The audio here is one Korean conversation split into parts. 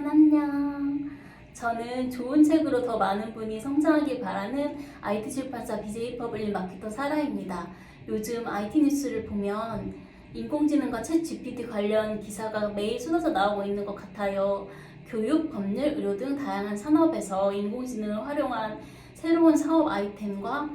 여러분 안녕. 저는 좋은 책으로 더 많은 분이 성장하길 바라는 IT 출판사 BJ 퍼블릭 마케터 사라입니다. 요즘 IT 뉴스를 보면 인공지능과 챗 GPT 관련 기사가 매일 쏟아져 나오고 있는 것 같아요. 교육, 법률, 의료 등 다양한 산업에서 인공지능을 활용한 새로운 사업 아이템과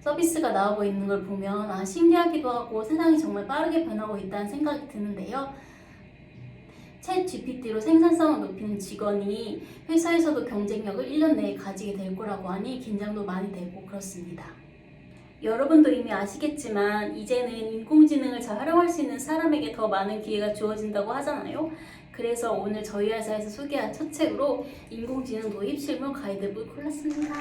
서비스가 나오고 있는 걸 보면 아 신기하기도 하고 세상이 정말 빠르게 변하고 있다는 생각이 드는데요. 챗 GPT로 생산성을 높이는 직원이 회사에서도 경쟁력을 1년 내에 가지게 될 거라고 하니 긴장도 많이 되고 그렇습니다. 여러분도 이미 아시겠지만 이제는 인공지능을 잘 활용할 수 있는 사람에게 더 많은 기회가 주어진다고 하잖아요. 그래서 오늘 저희 회사에서 소개한 첫 책으로 인공지능 도입 실무 가이드북 골랐습니다.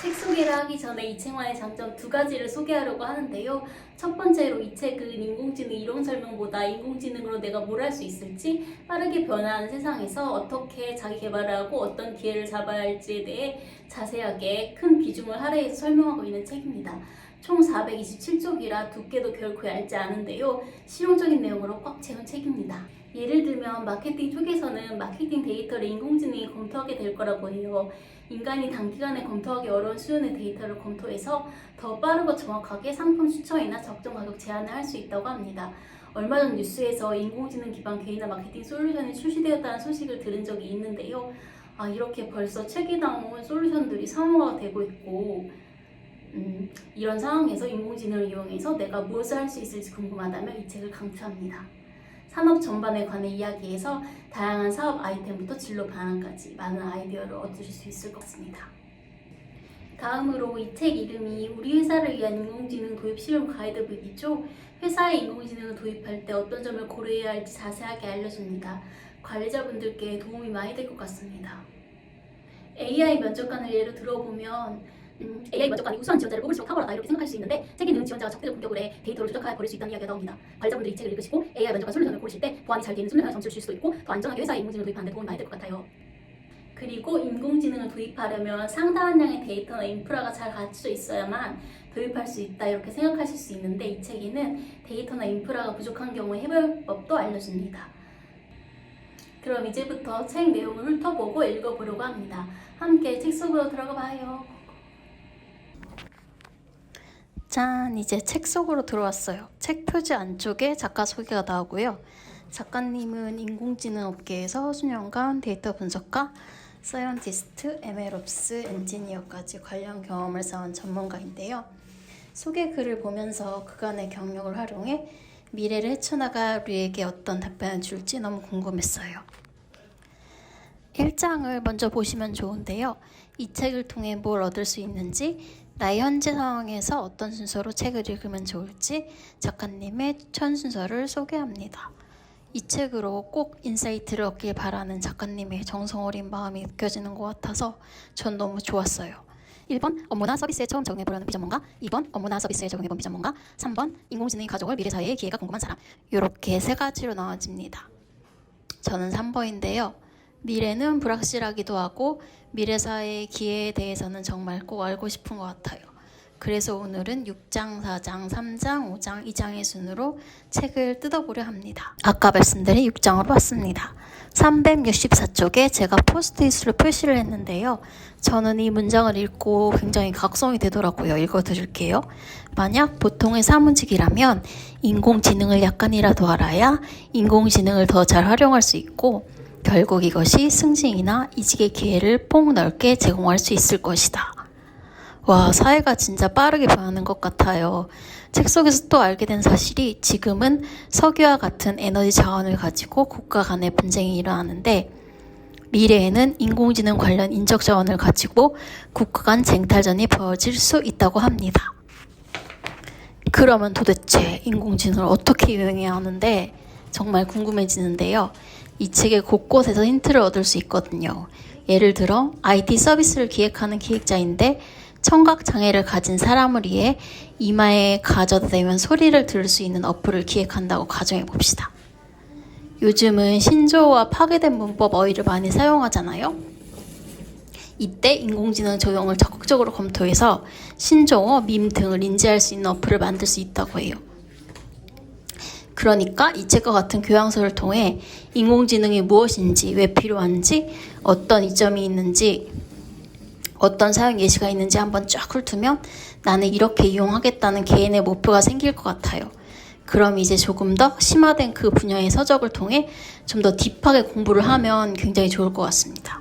책 소개를 하기 전에 이 책만의 장점 두 가지를 소개하려고 하는데요. 첫 번째로 이 책은 인공지능 이론 설명보다 인공지능으로 내가 뭘 할 수 있을지 빠르게 변화하는 세상에서 어떻게 자기 개발을 하고 어떤 기회를 잡아야 할지에 대해 자세하게 큰 비중을 할애해서 설명하고 있는 책입니다. 총 427쪽이라 두께도 결코 얇지 않은데요. 실용적인 내용으로 꽉 채운 책입니다. 예를 들면 마케팅 쪽에서는 마케팅 데이터를 인공지능이 검토하게 될 거라고 해요. 인간이 단기간에 검토하기 어려운 수준의 데이터를 검토해서 더 빠르고 정확하게 상품 추천이나 적정 가격 제한을 할 수 있다고 합니다. 얼마 전 뉴스에서 인공지능 기반 개인화 마케팅 솔루션이 출시되었다는 소식을 들은 적이 있는데요. 아, 이렇게 벌써 책에 나온 솔루션들이 상용화가 되고 있고, 음, 이런 상황에서 인공지능을 이용해서 내가 무엇을 할 수 있을지 궁금하다면 이 책을 강추합니다. 산업 전반에 관해 이야기해서 다양한 사업 아이템부터 진로 방안까지 많은 아이디어를 얻으실 수 있을 것 같습니다. 다음으로 이 책 이름이 우리 회사를 위한 인공지능 도입 실용 가이드북이죠. 회사에 인공지능을 도입할 때 어떤 점을 고려해야 할지 자세하게 알려줍니다. 관리자분들께 도움이 많이 될 것 같습니다. AI 면접관을 예로 들어보면 음, AI 면접관이 우수한 지원자를 뽑을수록 탁월하다 이렇게 생각할 수 있는데 책에는 지원자가 적대적 공격을 해 데이터를 조작하여 버릴 수 있다는 이야기가 나옵니다. 관리자분들이 이 책을 읽으시고 AI 면접관 솔루션을 고르실 때 보안이 잘 되는 솔루션을 점수를 줄 수도 있고 더 안전하게 회사에 인공지능을 도입하는 데 도움이 많이 될 것 같아요. 그리고 인공지능을 도입하려면 상당한 양의 데이터나 인프라가 잘 갖춰져 있어야만 도입할 수 있다 이렇게 생각하실 수 있는데 이 책에는 데이터나 인프라가 부족한 경우에 해볼 법도 알려줍니다. 그럼 이제부터 책 내용을 훑어보고 읽어보려고 합니다. 함께 책 속으로 들어가 봐요. 짠, 이제 책 속으로 들어왔어요. 책 표지 안쪽에 작가 소개가 나오고요. 작가님은 인공지능 업계에서 수년간 데이터 분석가, 사이언티스트, MLOps, 엔지니어까지 관련 경험을 쌓은 전문가인데요. 소개 글을 보면서 그간의 경력을 활용해 미래를 헤쳐나갈 우리에게 어떤 답변을 줄지 너무 궁금했어요. 1장을 먼저 보시면 좋은데요. 이 책을 통해 뭘 얻을 수 있는지, 나의 현재 상황에서 어떤 순서로 책을 읽으면 좋을지 작가님의 추천 순서를 소개합니다. 이 책으로 꼭 인사이트를 얻길 바라는 작가님의 정성 어린 마음이 느껴지는 것 같아서 전 너무 좋았어요. 1번 업무나 서비스에 처음 적응해보려는 비전문가 2번 업무나 서비스에 적응해본 비전문가 3번 인공지능이 가져올 미래 사회의 기회가 궁금한 사람 이렇게 세 가지로 나눠집니다. 저는 3번인데요. 미래는 불확실하기도 하고 미래 사회의 기회에 대해서는 정말 꼭 알고 싶은 것 같아요. 그래서 오늘은 6장, 4장, 3장, 5장, 2장의 순으로 책을 뜯어보려 합니다. 아까 말씀드린 6장으로 왔습니다. 364쪽에 제가 포스트잇으로 표시를 했는데요. 저는 이 문장을 읽고 굉장히 각성이 되더라고요. 읽어드릴게요. 만약 보통의 사무직이라면 인공지능을 약간이라도 알아야 인공지능을 더 잘 활용할 수 있고 결국 이것이 승진이나 이직의 기회를 폭넓게 제공할 수 있을 것이다. 와, 사회가 진짜 빠르게 변하는 것 같아요. 책 속에서 또 알게 된 사실이 지금은 석유와 같은 에너지 자원을 가지고 국가 간의 분쟁이 일어나는데 미래에는 인공지능 관련 인적 자원을 가지고 국가 간 쟁탈전이 벌어질 수 있다고 합니다. 그러면 도대체 인공지능을 어떻게 이용해야 하는데 정말 궁금해지는데요. 이 책의 곳곳에서 힌트를 얻을 수 있거든요. 예를 들어 IT 서비스를 기획하는 기획자인데 청각 장애를 가진 사람을 위해 이마에 가져다 대면 소리를 들을 수 있는 어플을 기획한다고 가정해 봅시다. 요즘은 신조어와 파괴된 문법 어휘를 많이 사용하잖아요. 이때 인공지능 적용을 적극적으로 검토해서 신조어, 밈 등을 인지할 수 있는 어플을 만들 수 있다고 해요. 그러니까 이 책과 같은 교양서를 통해 인공지능이 무엇인지, 왜 필요한지, 어떤 이점이 있는지, 어떤 사용 예시가 있는지 한번 쫙 훑으면 나는 이렇게 이용하겠다는 개인의 목표가 생길 것 같아요. 그럼 이제 조금 더 심화된 그 분야의 서적을 통해 좀 더 딥하게 공부를 하면 굉장히 좋을 것 같습니다.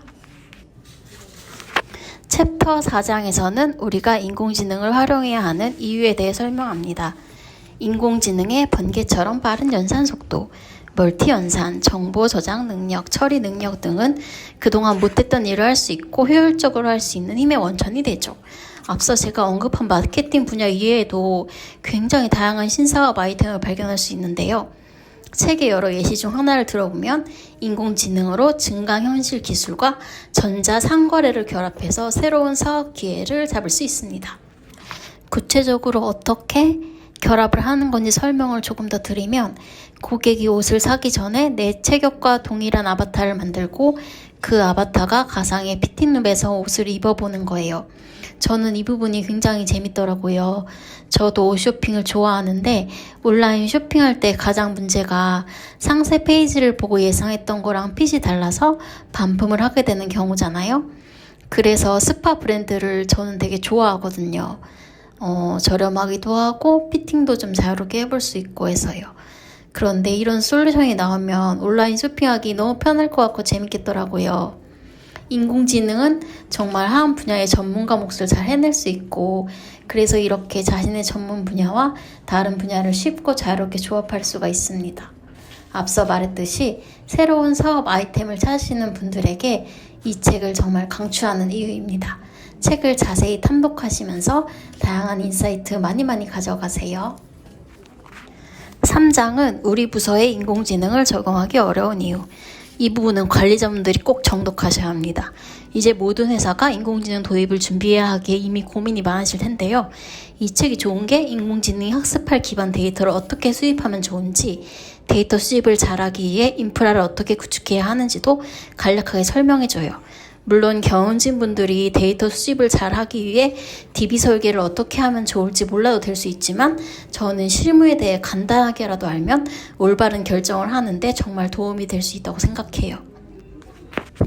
챕터 4장에서는 우리가 인공지능을 활용해야 하는 이유에 대해 설명합니다. 인공지능의 번개처럼 빠른 연산 속도, 멀티 연산, 정보 저장 능력, 처리 능력 등은 그동안 못했던 일을 할 수 있고 효율적으로 할 수 있는 힘의 원천이 되죠. 앞서 제가 언급한 마케팅 분야 이외에도 굉장히 다양한 신사업 아이템을 발견할 수 있는데요. 책의 여러 예시 중 하나를 들어보면 인공지능으로 증강현실 기술과 전자 상거래를 결합해서 새로운 사업 기회를 잡을 수 있습니다. 구체적으로 어떻게 결합을 하는 건지 설명을 조금 더 드리면 고객이 옷을 사기 전에 내 체격과 동일한 아바타를 만들고 그 아바타가 가상의 피팅룸에서 옷을 입어보는 거예요. 저는 이 부분이 굉장히 재밌더라고요. 저도 옷 쇼핑을 좋아하는데 온라인 쇼핑할 때 가장 문제가 상세 페이지를 보고 예상했던 거랑 핏이 달라서 반품을 하게 되는 경우잖아요. 그래서 스파 브랜드를 저는 되게 좋아하거든요. 어, 저렴하기도 하고 피팅도 좀 자유롭게 해볼 수 있고 해서요. 그런데 이런 솔루션이 나오면 온라인 쇼핑하기 너무 편할 것 같고 재밌겠더라고요. 인공지능은 정말 한 분야의 전문가 몫을 잘 해낼 수 있고 그래서 이렇게 자신의 전문 분야와 다른 분야를 쉽고 자유롭게 조합할 수가 있습니다. 앞서 말했듯이 새로운 사업 아이템을 찾으시는 분들에게 이 책을 정말 강추하는 이유입니다. 책을 자세히 탐독하시면서 다양한 인사이트 많이 많이 가져가세요. 3장은 우리 부서에 인공지능을 적용하기 어려운 이유. 이 부분은 관리자분들이 꼭 정독하셔야 합니다. 이제 모든 회사가 인공지능 도입을 준비해야 하기에 이미 고민이 많으실 텐데요. 이 책이 좋은 게 인공지능이 학습할 기반 데이터를 어떻게 수입하면 좋은지, 데이터 수집을 잘하기 위해 인프라를 어떻게 구축해야 하는지도 간략하게 설명해줘요. 물론 경운진 분들이 데이터 수집을 잘 하기 위해 DB 설계를 어떻게 하면 좋을지 몰라도 될 수 있지만 저는 실무에 대해 간단하게라도 알면 올바른 결정을 하는데 정말 도움이 될 수 있다고 생각해요.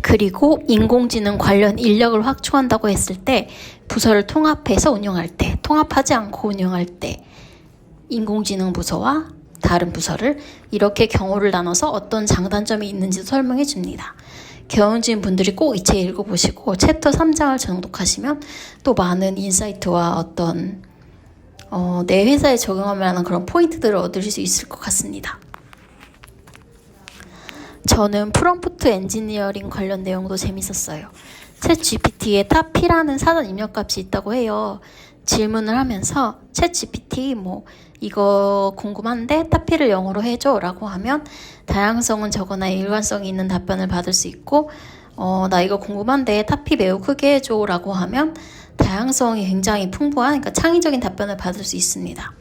그리고 인공지능 관련 인력을 확충한다고 했을 때 부서를 통합해서 운영할 때, 통합하지 않고 운영할 때 인공지능 부서와 다른 부서를 이렇게 경우를 나눠서 어떤 장단점이 있는지도 설명해 줍니다. 경운진 분들이 꼭 이 책 읽어보시고 챕터 3장을 정독하시면 또 많은 인사이트와 어떤 어, 내 회사에 적용할 만한 그런 포인트들을 얻으실 수 있을 것 같습니다. 저는 프롬프트 엔지니어링 관련 내용도 재밌었어요. 챗 GPT에 타피라는 사전 입력값이 있다고 해요. 질문을 하면서 챗 GPT 뭐 이거 궁금한데 타피를 영어로 해줘 라고 하면 다양성은 적거나 일관성이 있는 답변을 받을 수 있고 어, 나 이거 궁금한데 타피 매우 크게 해줘 라고 하면 다양성이 굉장히 풍부한 그러니까 창의적인 답변을 받을 수 있습니다.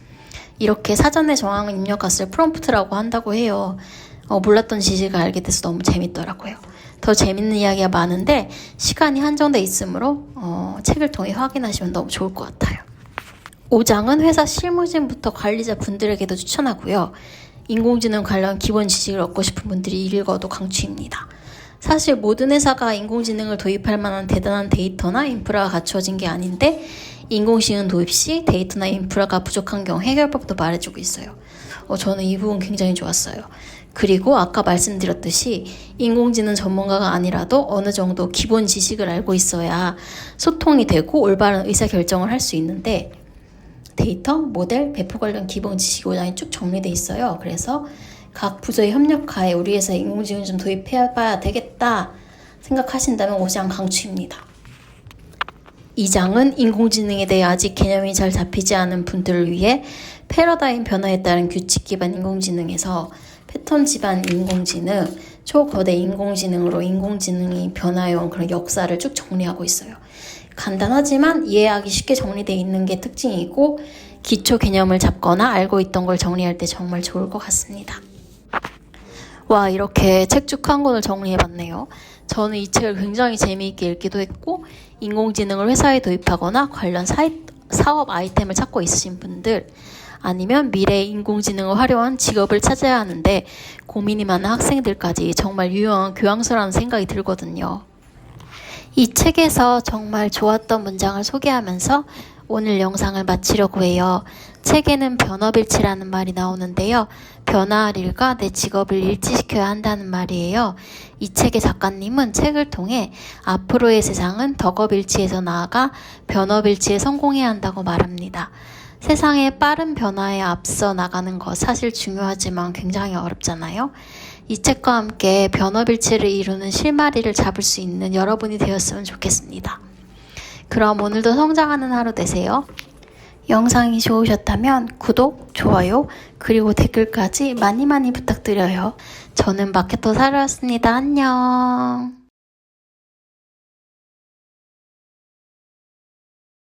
이렇게 사전에 정황을 입력값을 프롬프트라고 한다고 해요. 어, 몰랐던 지식을 알게 돼서 너무 재밌더라고요. 더 재밌는 이야기가 많은데 시간이 한정돼 있으므로 어, 책을 통해 확인하시면 너무 좋을 것 같아요. 5장은 회사 실무진부터 관리자 분들에게도 추천하고요. 인공지능 관련 기본 지식을 얻고 싶은 분들이 읽어도 강추입니다. 사실 모든 회사가 인공지능을 도입할 만한 대단한 데이터나 인프라가 갖추어진 게 아닌데 인공지능 도입 시 데이터나 인프라가 부족한 경우 해결법도 말해주고 있어요. 어, 저는 이 부분 굉장히 좋았어요. 그리고 아까 말씀드렸듯이 인공지능 전문가가 아니라도 어느 정도 기본 지식을 알고 있어야 소통이 되고 올바른 의사결정을 할 수 있는데 데이터, 모델, 배포 관련 기본 지식 5장이 쭉 정리돼 있어요. 그래서 각 부서의 협력하에 우리 회사에 인공지능 좀 도입해 봐야 되겠다 생각하신다면 5장 강추입니다. 2장은 인공지능에 대해 아직 개념이 잘 잡히지 않은 분들을 위해 패러다임 변화에 따른 규칙 기반 인공지능에서 패턴 지반 인공지능, 초거대 인공지능으로 인공지능이 변화해온 그런 역사를 쭉 정리하고 있어요. 간단하지만 이해하기 쉽게 정리되어 있는 게 특징이고 기초 개념을 잡거나 알고 있던 걸 정리할 때 정말 좋을 것 같습니다. 와 이렇게 책 쭉 한 권을 정리해봤네요. 저는 이 책을 굉장히 재미있게 읽기도 했고 인공지능을 회사에 도입하거나 관련 사업 아이템을 찾고 있으신 분들 아니면 미래의 인공지능을 활용한 직업을 찾아야 하는데 고민이 많은 학생들까지 정말 유용한 교양서라는 생각이 들거든요. 이 책에서 정말 좋았던 문장을 소개하면서 오늘 영상을 마치려고 해요. 책에는 변업일치라는 말이 나오는데요. 변화할 일과 내 직업을 일치시켜야 한다는 말이에요. 이 책의 작가님은 책을 통해 앞으로의 세상은 덕업일치에서 나아가 변업일치에 성공해야 한다고 말합니다. 세상의 빠른 변화에 앞서 나가는 것 사실 중요하지만 굉장히 어렵잖아요. 이 책과 함께 변업일치를 이루는 실마리를 잡을 수 있는 여러분이 되었으면 좋겠습니다. 그럼 오늘도 성장하는 하루 되세요. 영상이 좋으셨다면 구독, 좋아요, 그리고 댓글까지 많이 많이 부탁드려요. 저는 마케터 사료였습니다. 안녕.